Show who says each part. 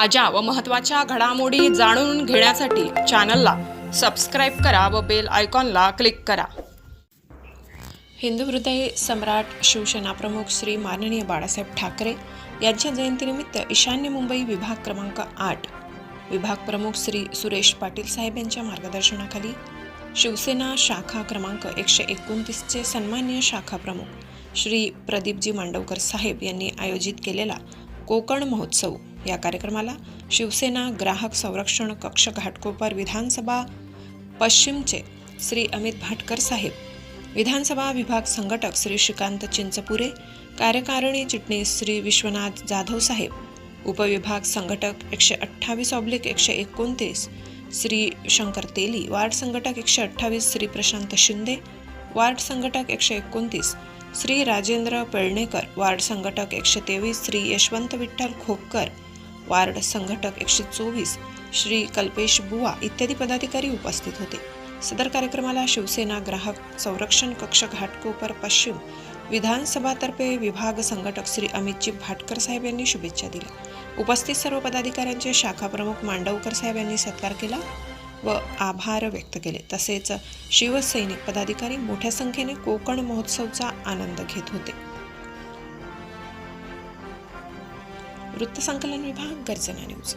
Speaker 1: ताज्या व महत्त्वाच्या घडामोडी जाणून घेण्यासाठी चॅनलला सबस्क्राईब करा व बेल आयकॉनला क्लिक करा. हिंदू हृदय सम्राट शिवसेना प्रमुख श्री माननीय बाळासाहेब ठाकरे यांच्या जयंतीनिमित्त ईशान्य मुंबई विभाग क्रमांक आठ विभाग प्रमुख श्री सुरेश पाटील साहेब यांच्या मार्गदर्शनाखाली शिवसेना शाखा क्रमांक एकशे एकोणतीसचे सन्मान्य शाखा प्रमुख श्री प्रदीपजी मांडवकर साहेब यांनी आयोजित केलेला कोकण महोत्सव. या कार्यक्रमाला शिवसेना ग्राहक संरक्षण कक्ष घाटकोपर विधानसभा पश्चिमचे श्री अमित भाटकर साहेब विधानसभा विभाग संघटक श्री श्रीकांत चिंचपुरे कार्यकारिणी चिटणीस श्री विश्वनाथ जाधव साहेब उपविभाग संघटक एकशे अठ्ठावीस ऑब्लिक एकशे एकोणतीस श्री शंकर तेली वार्ड संघटक एकशे अठ्ठावीस श्री प्रशांत शिंदे वार्ड संघटक एकशे एकोणतीस श्री राजेंद्र पेळणेकर वार्ड संघटक एकशे तेवीस श्री यशवंत विठ्ठल खोपकर वार्ड संघटक एकशे चोवीस श्री कल्पेश बुवा इत्यादी पदाधिकारी उपस्थित होते. सदर कार्यक्रमाला शिवसेना ग्राहक संरक्षण कक्ष घाटकोपर पश्चिम विधानसभातर्फे विभाग संघटक श्री अमितजी भाटकर साहेब यांनी शुभेच्छा दिल्या. उपस्थित सर्व पदाधिकाऱ्यांचे शाखाप्रमुख मांडवकर साहेब यांनी सत्कार केला. व आभार व्यक्त केले. तसेच शिवसैनिक पदाधिकारी मोठ्या संख्येने कोकण महोत्सवचा आनंद घेत होते. वृत्तसंकलन विभाग गर्जना न्यूज.